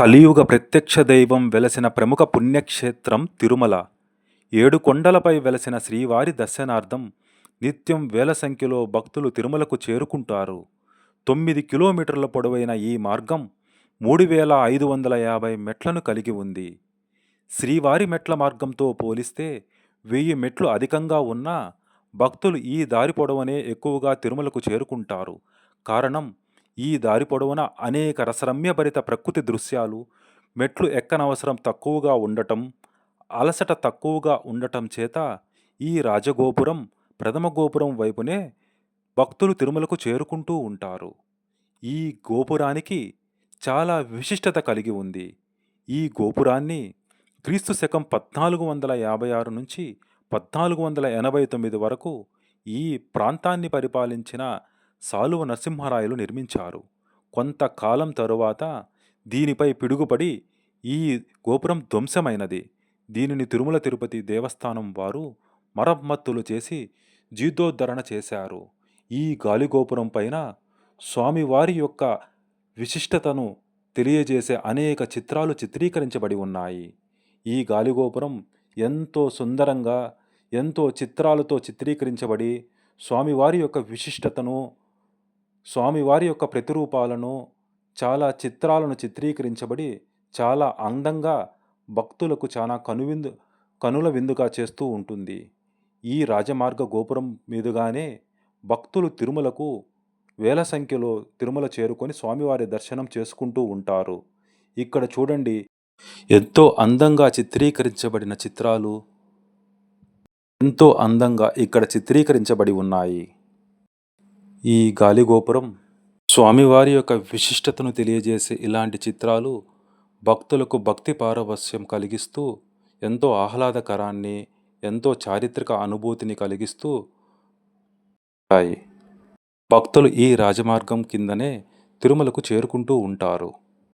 కలియుగ ప్రత్యక్ష దైవం వెలసిన ప్రముఖ పుణ్యక్షేత్రం తిరుమల. ఏడు కొండలపై వెలసిన శ్రీవారి దర్శనార్థం నిత్యం వేల సంఖ్యలో భక్తులు తిరుమలకు చేరుకుంటారు. తొమ్మిది కిలోమీటర్ల పొడవైన ఈ మార్గం మూడు వేల ఐదు వందల యాభై మెట్లను కలిగి ఉంది. శ్రీవారి మెట్ల మార్గంతో పోలిస్తే వెయ్యి మెట్లు అధికంగా ఉన్నా భక్తులు ఈ దారి పొడవనే ఎక్కువగా తిరుమలకు చేరుకుంటారు. కారణం ఈ దారి పొడవున అనేక రసరమ్యభరిత ప్రకృతి దృశ్యాలు మెట్లు ఎక్కనవసరం తక్కువగా ఉండటం అలసట తక్కువగా ఉండటం చేత ఈ రాజగోపురం ప్రథమ గోపురం వైపునే భక్తులు తిరుమలకు చేరుకుంటూ ఉంటారు. ఈ గోపురానికి చాలా విశిష్టత కలిగి ఉంది. ఈ గోపురాన్ని క్రీస్తు శకం పద్నాలుగు వందల యాభై ఆరు నుంచి పద్నాలుగు వందల ఎనభై తొమ్మిది వరకు ఈ ప్రాంతాన్ని పరిపాలించిన సాలువ నరసింహరాయలు నిర్మించారు. కొంతకాలం తరువాత దీనిపై పిడుగుపడి ఈ గోపురం ధ్వంసమైనది. దీనిని తిరుమల తిరుపతి దేవస్థానం వారు మరమ్మత్తులు చేసి జీర్ణోద్ధరణ చేశారు. ఈ గాలిగోపురం పైన స్వామివారి యొక్క విశిష్టతను తెలియజేసే అనేక చిత్రాలు చిత్రీకరించబడి ఉన్నాయి. ఈ గాలిగోపురం ఎంతో సుందరంగా ఎంతో చిత్రాలతో చిత్రీకరించబడి స్వామివారి యొక్క విశిష్టతను స్వామివారి యొక్క ప్రతిరూపాలను చాలా చిత్రాలను చిత్రీకరించబడి చాలా అందంగా భక్తులకు చాలా కనువిందు కనుల విందుగా చేస్తూ ఉంటుంది. ఈ రాజమార్గ గోపురం మీదుగానే భక్తులు తిరుమలకు వేల సంఖ్యలో తిరుమల చేరుకొని స్వామివారి దర్శనం చేసుకుంటూ ఉంటారు. ఇక్కడ చూడండి ఎంతో అందంగా చిత్రీకరించబడిన చిత్రాలు ఎంతో అందంగా ఇక్కడ చిత్రీకరించబడి ఉన్నాయి. ఈ గాలిగోపురం స్వామివారి యొక్క విశిష్టతను తెలియజేసే ఇలాంటి చిత్రాలు భక్తులకు భక్తి పారవస్యం కలిగిస్తూ ఎంతో ఆహ్లాదకరాన్ని ఎంతో చారిత్రక అనుభూతిని కలిగిస్తూ ఉంటాయి. భక్తులు ఈ రాజమార్గం కిందనే తిరుమలకు చేరుకుంటూ ఉంటారు.